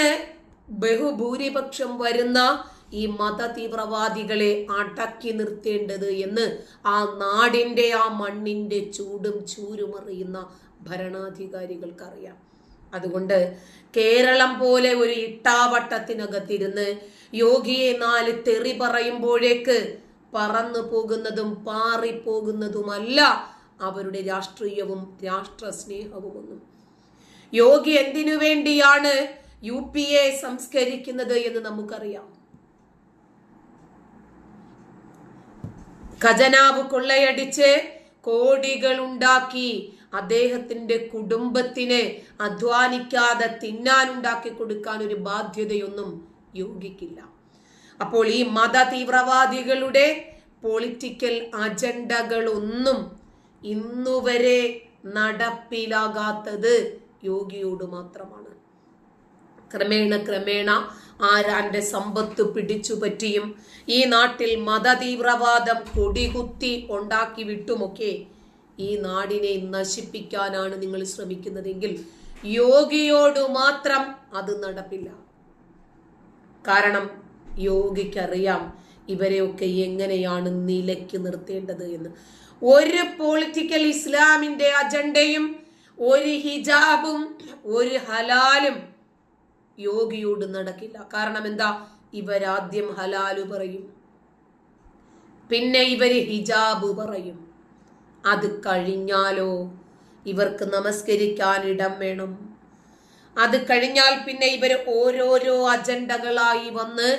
എങ്ങനെയാണ് ബഹുഭൂരിപക്ഷം വരുന്ന ഈ മത തീവ്രവാദികളെ അടക്കി നിർത്തേണ്ടത് എന്ന് ആ നാടിന്റെ ആ മണ്ണിന്റെ ചൂടും ചൂരും ചൂരുമറിയുന്ന ഭരണാധികാരികൾക്കറിയാം. അതുകൊണ്ട് കേരളം പോലെ ഒരു ഇട്ടാവട്ടത്തിനകത്തിരുന്ന് യോഗിയെ നാല് തെറി പറയുമ്പോഴേക്ക് പറന്നു പോകുന്നതും പാറിപ്പോകുന്നതുമല്ല അവരുടെ രാഷ്ട്രീയവും രാഷ്ട്ര സ്നേഹവുമൊന്നും യോഗി എന്തിനു വേണ്ടിയാണ് യു പി എ സംസ്കരിക്കുന്നത് എന്ന് നമുക്കറിയാം. ഖജനാവ് കൊള്ളയടിച്ച് കോടികൾ ഉണ്ടാക്കി അദ്ദേഹത്തിന്റെ കുടുംബത്തിന് അധ്വാനിക്കാതെ തിന്നാനുണ്ടാക്കി കൊടുക്കാൻ ഒരു ബാധ്യതയൊന്നും യോഗിക്കില്ല. അപ്പോൾ ഈ മത തീവ്രവാദികളുടെ പൊളിറ്റിക്കൽ അജണ്ടകളൊന്നും ഇന്നുവരെ നടപ്പിലാകാത്തത് യോഗിയോട് മാത്രമാണ്. ക്രമേണ ക്രമേണ ആരാന്റെ സമ്പത്ത് പിടിച്ചു പറ്റിയും. ഈ നാട്ടിൽ മതതീവ്രവാദം കൊടികുത്തി ഉണ്ടാക്കി വിട്ടുമൊക്കെ ഈ നാടിനെ നശിപ്പിക്കാനാണ് നിങ്ങൾ ശ്രമിക്കുന്നതെങ്കിൽ യോഗിയോട് മാത്രം അത് നടപ്പില്ല. കാരണം യോഗിക്കറിയാം ഇവരെയൊക്കെ എങ്ങനെയാണ് നിലയ്ക്ക് നിർത്തേണ്ടത് എന്ന്. ഒരു പൊളിറ്റിക്കൽ ഇസ്ലാമിന്റെ അജണ്ടയും ഒരു ഹിജാബും ഒരു ഹലാലും യോഗിയോട് നടക്കില്ല. കാരണം എന്താ? ഇവരാദ്യം ഹലാലു പറയും. പിന്നെ ഇവർ ഹിജാബ് പറയും. അത് കഴിഞ്ഞാലോ ഇവർക്ക് നമസ്കരിക്കാൻ ഇടം വേണം. അത് കഴിഞ്ഞാൽ പിന്നെ ഇവർ ഓരോരോ അജണ്ടകളായി വന്ന്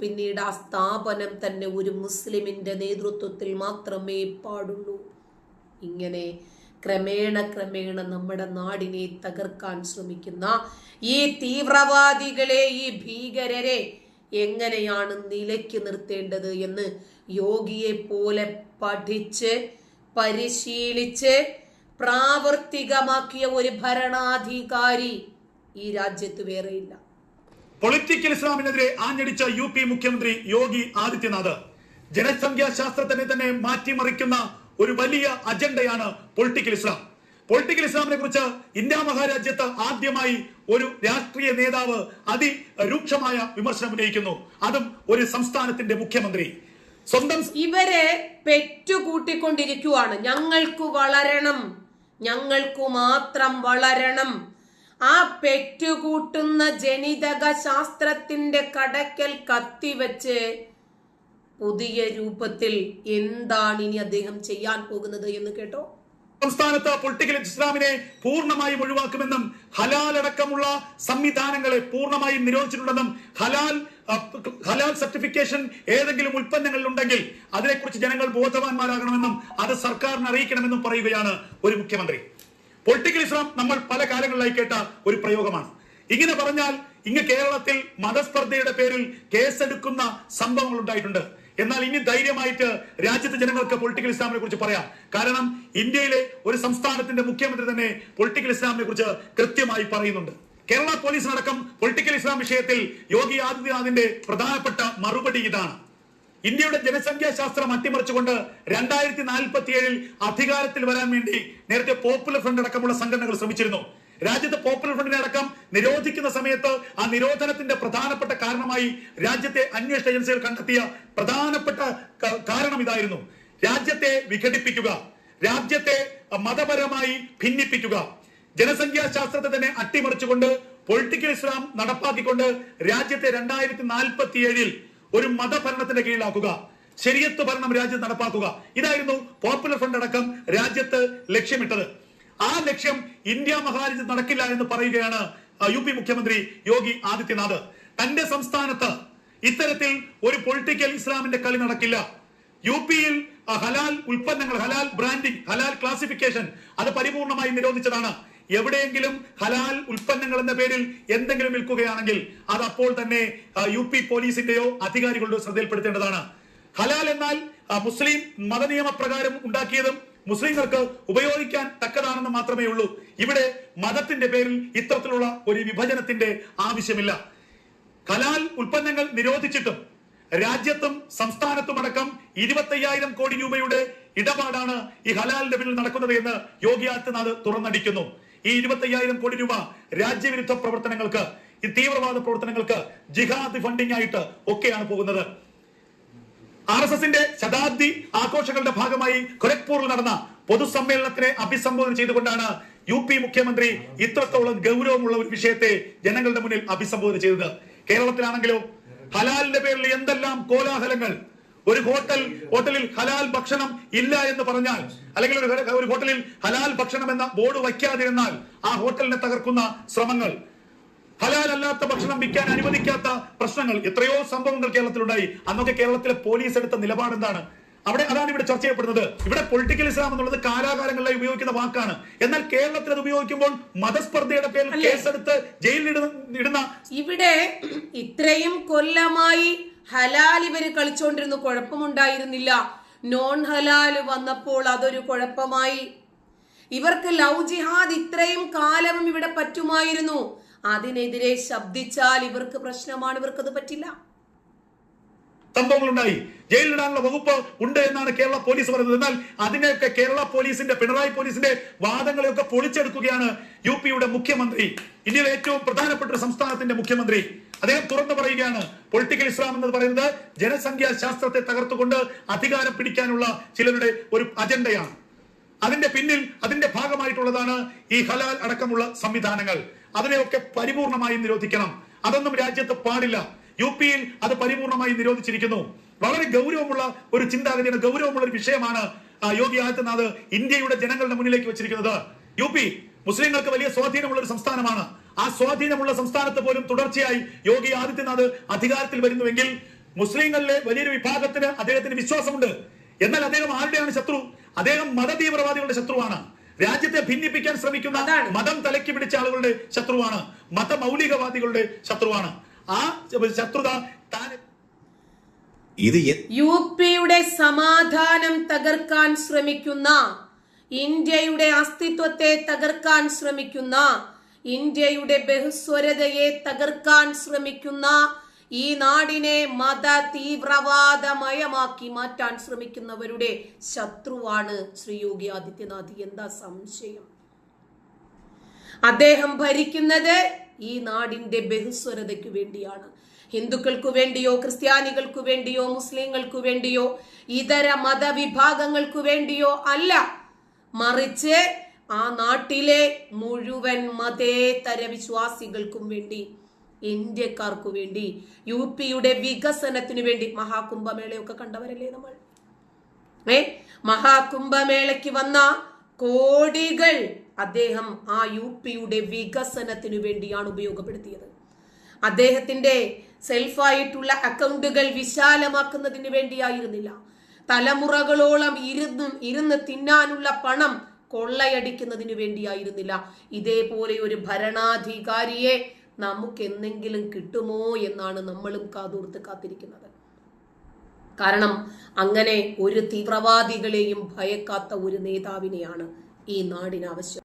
പിന്നീട് ആ സ്ഥാപനം തന്നെ ഒരു മുസ്ലിമിന്റെ നേതൃത്വത്തിൽ മാത്രമേ പാടുള്ളൂ. ഇങ്ങനെ ക്രമേണ ക്രമേണ നമ്മുടെ നാടിനെ തകർക്കാൻ ശ്രമിക്കുന്ന ഈ തീവ്രവാദികളെ ഈ ഭീകരരെ എങ്ങനെയാണ് നിലയ്ക്ക് നിർത്തേണ്ടത് എന്ന് യോഗിയെ പോലെ പഠിച്ച് പരിശീലിച്ച് പ്രാവർത്തികമാക്കിയ ഒരു ഭരണാധികാരി ഈ രാജ്യത്ത് വേറെയില്ല പൊളിറ്റിക്കൽ ഇസ്ലാമിനെതിരെ ആഞ്ഞടിച്ച യു പി മുഖ്യമന്ത്രി യോഗി ആദിത്യനാഥ് ജനസംഖ്യാ ശാസ്ത്രത്തിനെ തന്നെ മാറ്റിമറിക്കുന്ന ഒരു വലിയ അജണ്ടയാണ് പൊളിറ്റിക്കൽ ഇസ്ലാം. പൊളിറ്റിക്കൽ ഇസ്ലാമിനെ കുറിച്ച് ഇന്ത്യ മഹാരാജ്യത്ത് ആദ്യമായി ഒരു രാഷ്ട്രീയ നേതാവ് അതിരൂക്ഷമായ വിമർശനം ഉന്നയിക്കുന്നു. അതും ഒരു സംസ്ഥാനത്തിന്റെ മുഖ്യമന്ത്രി. സ്വന്തം ഇവരെ പെറ്റുകൂട്ടിക്കൊണ്ടിരിക്കുവാണ്. ഞങ്ങൾക്ക് വളരണം. ഞങ്ങൾക്ക് മാത്രം വളരണം. ആ പെറ്റുകൂട്ടുന്ന ജനിതക ശാസ്ത്രത്തിന്റെ കടക്കൽ കത്തിവെച്ച് പുതിയ രൂപത്തിൽ എന്താണ് ഇനി അദ്ദേഹം ചെയ്യാൻ പോകുന്നത് എന്ന് കേട്ടോ? സംസ്ഥാനത്ത് പൊളിറ്റിക്കൽ ഇസ്ലാമിനെ പൂർണമായും ഒഴിവാക്കുമെന്നും ഹലാൽ അടക്കമുള്ള സംവിധാനങ്ങളെ പൂർണമായും നിരോധിച്ചിട്ടുണ്ടെന്നും ഹലാൽ ഹലാൽ സർട്ടിഫിക്കേഷൻ ഏതെങ്കിലും ഉൽപ്പന്നങ്ങളിൽ ഉണ്ടെങ്കിൽ അതിനെക്കുറിച്ച് ജനങ്ങൾ ബോധവാന്മാരാകണമെന്നും അത് സർക്കാരിന് അറിയിക്കണമെന്നും പറയുകയാണ് ഒരു മുഖ്യമന്ത്രി. പൊളിറ്റിക്കൽ ഇസ്ലാം നമ്മൾ പല കാലങ്ങളിലായി കേട്ട ഒരു പ്രയോഗമാണ്. ഇങ്ങനെ പറഞ്ഞാൽ ഇങ്ങ് കേരളത്തിൽ മതസ്പർദ്ധയുടെ പേരിൽ കേസെടുക്കുന്ന സംഭവങ്ങൾ ഉണ്ടായിട്ടുണ്ട്. എന്നാൽ ഇനി ധൈര്യമായിട്ട് രാജ്യത്തെ ജനങ്ങൾക്ക് പൊളിറ്റിക്കൽ ഇസ്ലാമിനെ കുറിച്ച് പറയാം. കാരണം ഇന്ത്യയിലെ ഒരു സംസ്ഥാനത്തിന്റെ മുഖ്യമന്ത്രി തന്നെ പൊളിറ്റിക്കൽ ഇസ്ലാമിനെ കുറിച്ച് കൃത്യമായി പറയുന്നുണ്ട്. കേരള പോലീസിനടക്കം പൊളിറ്റിക്കൽ ഇസ്ലാം വിഷയത്തിൽ യോഗി ആദിത്യനാഥിന്റെ പ്രധാനപ്പെട്ട മറുപടി ഇതാണ്. ഇന്ത്യയുടെ ജനസംഖ്യാ ശാസ്ത്രം അട്ടിമറിച്ചുകൊണ്ട് രണ്ടായിരത്തി നാൽപ്പത്തി ഏഴിൽ അധികാരത്തിൽ വരാൻ വേണ്ടി നേരത്തെ പോപ്പുലർ ഫ്രണ്ട് അടക്കമുള്ള സംഘടനകൾ ശ്രമിച്ചിരുന്നു. രാജ്യത്ത് പോപ്പുലർ ഫ്രണ്ടിനെ അടക്കം നിരോധിക്കുന്ന സമയത്ത് ആ നിരോധനത്തിന്റെ പ്രധാനപ്പെട്ട കാരണമായി രാജ്യത്തെ അന്വേഷണ ഏജൻസികൾ കണ്ടെത്തിയ പ്രധാനപ്പെട്ട കാരണം ഇതായിരുന്നു. രാജ്യത്തെ വിഘടിപ്പിക്കുക രാജ്യത്തെ മതപരമായി ഭിന്നിപ്പിക്കുക ജനസംഖ്യാ ശാസ്ത്രത്തെ തന്നെ അട്ടിമറിച്ചുകൊണ്ട് പൊളിറ്റിക്കൽ ഇസ്ലാം നടപ്പാക്കിക്കൊണ്ട് രാജ്യത്തെ രണ്ടായിരത്തി നാൽപ്പത്തി ഏഴിൽ ഒരു മതഭരണത്തിന്റെ കീഴിലാക്കുക. ശരിയത്ത് ഭരണം രാജ്യത്ത് നടപ്പാക്കുക. ഇതായിരുന്നു പോപ്പുലർ ഫ്രണ്ട് അടക്കം രാജ്യത്ത് ലക്ഷ്യമിട്ടത്. ആ ലക്ഷ്യം ഇന്ത്യ മഹാരാജ്യത്ത് നടക്കില്ല എന്ന് പറയുകയാണ് യു പി മുഖ്യമന്ത്രി യോഗി ആദിത്യനാഥ്. തന്റെ സംസ്ഥാനത്ത് ഇത്തരത്തിൽ ഒരു പൊളിറ്റിക്കൽ ഇസ്ലാമിന്റെ കളി നടക്കില്ല. യു പിയിൽ ഹലാൽ ഉൽപ്പന്നങ്ങൾ ഹലാൽ ബ്രാൻഡിംഗ് ഹലാൽ ക്ലാസിഫിക്കേഷൻ അത് പരിപൂർണമായി നിരോധിച്ചതാണ്. എവിടെയെങ്കിലും ഹലാൽ ഉൽപ്പന്നങ്ങൾ എന്ന പേരിൽ എന്തെങ്കിലും വിൽക്കുകയാണെങ്കിൽ അത് അപ്പോൾ തന്നെ യു പി പോലീസിന്റെയോ അധികാരികളുടെയോ ശ്രദ്ധയിൽപ്പെടുത്തേണ്ടതാണ്. ഹലാൽ എന്നാൽ മുസ്ലിം മതനിയമപ്രകാരം ഉണ്ടാക്കിയതും മുസ്ലിങ്ങൾക്ക് ഉപയോഗിക്കാൻ തക്കതാണെന്ന് മാത്രമേ ഉള്ളൂ. ഇവിടെ മതത്തിന്റെ പേരിൽ ഇത്തരത്തിലുള്ള ഒരു വിഭജനത്തിന്റെ ആവശ്യമില്ല. ഹലാൽ ഉൽപ്പന്നങ്ങൾ നിരോധിച്ചിട്ടും രാജ്യത്തും സംസ്ഥാനത്തും അടക്കം ഇരുപത്തയ്യായിരം കോടി രൂപയുടെ ഇടപാടാണ് ഈ ഹലാലിന്റെ പിന്നിൽ നടക്കുന്നത് എന്ന് യോഗി ആദിത്യനാഥ് തുറന്നടിക്കുന്നു. ഈ ഇരുപത്തയ്യായിരം കോടി രൂപ രാജ്യവിരുദ്ധ പ്രവർത്തനങ്ങൾക്ക് ഈ തീവ്രവാദ പ്രവർത്തനങ്ങൾക്ക് ജിഹാദ് ഫണ്ടിംഗ് ആയിട്ട് ഒക്കെയാണ് പോകുന്നത്. ആർ എസ് എസിന്റെ ശതാബ്ദി ആഘോഷങ്ങളുടെ ഭാഗമായി ഖൊരഗ്പൂരിൽ നടന്ന പൊതുസമ്മേളനത്തിനെ അഭിസംബോധന ചെയ്തുകൊണ്ടാണ് യു പി മുഖ്യമന്ത്രി ഇത്രത്തോളം ഗൗരവമുള്ള ഒരു വിഷയത്തെ ജനങ്ങളുടെ മുന്നിൽ അഭിസംബോധന ചെയ്തത്. കേരളത്തിലാണെങ്കിലോ ഹലാലിന്റെ പേരിൽ എന്തെല്ലാം കോലാഹലങ്ങൾ ഒരു ഹോട്ടൽ ഹോട്ടലിൽ ഹലാൽ ഭക്ഷണം ഇല്ല എന്ന് പറഞ്ഞാൽ അല്ലെങ്കിൽ ഒരു ഒരു ഹോട്ടലിൽ ഹലാൽ ഭക്ഷണം എന്ന ബോർഡ് വയ്ക്കാതിരുന്നാൽ ആ ഹോട്ടലിനെ തകർക്കുന്ന ശ്രമങ്ങൾ ഹലാൽ അല്ലാത്ത ഭക്ഷണം വിൽക്കാൻ അനുവദിക്കാത്ത പ്രശ്നങ്ങൾ എത്രയോ സംഭവങ്ങൾ കേരളത്തിലുണ്ടായി. അന്നൊക്കെ കേരളത്തിലെ പോലീസ് എടുത്ത നിലപാട് എന്താണ്? അവിടെ അതാണ് ഇവിടെ ചർച്ച ചെയ്യപ്പെടുന്നത്. ഇവിടെ പൊളിറ്റിക്കൽ ഇസ്ലാം എന്നുള്ളത് കാലാകാലങ്ങളിലായി ഉപയോഗിക്കുന്ന വാക്കാണ്. എന്നാൽ കേരളത്തിൽ അത് ഉപയോഗിക്കുമ്പോൾ മതസ്പർദ്ധയുടെ പേരിൽ? കേസെടുത്ത് ജയിലിൽ ഇടുന്ന ഇവിടെ ഇത്രയും കൊല്ലമായി ഹലാൽ ഇവർ കളിച്ചോണ്ടിരുന്നു കുഴപ്പമുണ്ടായിരുന്നില്ല. നോൺ ഹലാൽ വന്നപ്പോൾ അതൊരു കുഴപ്പമായി. ഇവർക്ക് ലവ് ജിഹാദ് ഇത്രയും കാലം ഇവിടെ പറ്റുമായിരുന്നു. അതിനെതിരെ ശബ്ദിച്ചാൽ ഇവർക്ക് പ്രശ്നമാണ് ഇവർക്കത് പറ്റില്ല. സംഭവങ്ങളുണ്ടായി. ജയിലിടാനുള്ള വകുപ്പ് ഉണ്ട് എന്നാണ് കേരള പോലീസ് പറയുന്നത്. എന്നാൽ അതിനെയൊക്കെ കേരള പോലീസിന്റെ പിണറായി പോലീസിന്റെ വാദങ്ങളെയൊക്കെ പൊളിച്ചെടുക്കുകയാണ് യു പിയുടെ മുഖ്യമന്ത്രി. ഇന്ത്യയിലെ ഏറ്റവും പ്രധാനപ്പെട്ട ഒരു സംസ്ഥാനത്തിന്റെ മുഖ്യമന്ത്രി. അദ്ദേഹം തുറന്നു പറയുകയാണ്. പൊളിറ്റിക്കൽ ഇസ്ലാം എന്ന് പറയുന്നത് ജനസംഖ്യാ ശാസ്ത്രത്തെ തകർത്തുകൊണ്ട് അധികാരം പിടിക്കാനുള്ള ചിലരുടെ ഒരു അജണ്ടയാണ്. അതിന്റെ പിന്നിൽ അതിന്റെ ഭാഗമായിട്ടുള്ളതാണ് ഈ ഹലാൽ അടക്കമുള്ള സംവിധാനങ്ങൾ. അതിനെയൊക്കെ പരിപൂർണമായി നിരോധിക്കണം. അതൊന്നും രാജ്യത്ത് പാടില്ല. യു പിയിൽ അത് പരിപൂർണമായി നിരോധിച്ചിരിക്കുന്നു. വളരെ ഗൗരവമുള്ള ഒരു ചിന്താഗതിയാണ് ഗൗരവമുള്ള ഒരു വിഷയമാണ് യോഗി ആദിത്യനാഥ് ഇന്ത്യയുടെ ജനങ്ങളുടെ മുന്നിലേക്ക് വെച്ചിരിക്കുന്നത്. യു പി മുസ്ലിങ്ങൾക്ക് വലിയ സ്വാധീനമുള്ള ഒരു സംസ്ഥാനമാണ്. ആ സ്വാധീനമുള്ള സംസ്ഥാനത്ത് പോലും തുടർച്ചയായി യോഗി ആദിത്യനാഥ് അധികാരത്തിൽ വരുന്നുവെങ്കിൽ മുസ്ലിങ്ങളിലെ വലിയൊരു വിഭാഗത്തിന് അദ്ദേഹത്തിന് വിശ്വാസമുണ്ട്. എന്നാൽ അദ്ദേഹം ആരുടെയാണ് ശത്രു? അദ്ദേഹം മതതീവ്രവാദികളുടെ ശത്രുവാണ്. രാജ്യത്തെ ഭിന്നിപ്പിക്കാൻ ശ്രമിക്കുന്ന മതം തലക്കി പിടിച്ച ആളുകളുടെ ശത്രുവാണ്. മത മൗലികവാദികളുടെ ശത്രുവാണ്. ആ ശത്രുത താൻ ഇത് യു പിയുടെ സമാധാനം തകർക്കാൻ ശ്രമിക്കുന്ന ഇന്ത്യയുടെ അസ്തിത്വത്തെ തകർക്കാൻ ശ്രമിക്കുന്ന ഇന്ത്യയുടെ ബഹുസ്വരതയെ തകർക്കാൻ ശ്രമിക്കുന്ന ഈ നാടിനെ മത തീവ്രവാദമയമാക്കി മാറ്റാൻ ശ്രമിക്കുന്നവരുടെ ശത്രുവാണ് ശ്രീ യോഗി ആദിത്യനാഥ്. എന്താ സംശയം? അദ്ദേഹം ഭരിക്കുന്നത് ഈ നാടിന്റെ ബഹുസ്വരതയ്ക്ക് വേണ്ടിയാണ്. ഹിന്ദുക്കൾക്കു വേണ്ടിയോ ക്രിസ്ത്യാനികൾക്കു വേണ്ടിയോ മുസ്ലിങ്ങൾക്ക് വേണ്ടിയോ ഇതര മതവിഭാഗങ്ങൾക്കു വേണ്ടിയോ അല്ല മറിച്ച് ആ നാട്ടിലെ മുഴുവൻ മതേതര വിശ്വാസികൾക്കും വേണ്ടി ഇന്ത്യക്കാർക്കു വേണ്ടി യു പിയുടെ വികസനത്തിനു വേണ്ടി മഹാകുംഭമേളയൊക്കെ കണ്ടവരല്ലേ നമ്മൾ? ഏ? മഹാകുംഭമേളയ്ക്ക് വന്ന കോടികൾ അദ്ദേഹം ആ യു പിയുടെ വികസനത്തിനു വേണ്ടിയാണ് ഉപയോഗപ്പെടുത്തിയത്. അദ്ദേഹത്തിന്റെ സെൽഫായിട്ടുള്ള അക്കൗണ്ടുകൾ വിശാലമാക്കുന്നതിന് വേണ്ടിയായിരുന്നില്ല. തലമുറകളോളം ഇരുന്ന് ഇരുന്ന് തിന്നാനുള്ള പണം കൊള്ളയടിക്കുന്നതിന് വേണ്ടിയായിരുന്നില്ല. ഇതേപോലെ ഒരു ഭരണാധികാരിയെ നമുക്ക് എന്തെങ്കിലും കിട്ടുമോ എന്നാണ് നമ്മളും കാതോർത്ത് കാത്തിരിക്കുന്നത്. കാരണം അങ്ങനെ ഒരു തീവ്രവാദികളെയും ഭയക്കാത്ത ഒരു നേതാവിനെയാണ് ഈ നാടിന് ആവശ്യം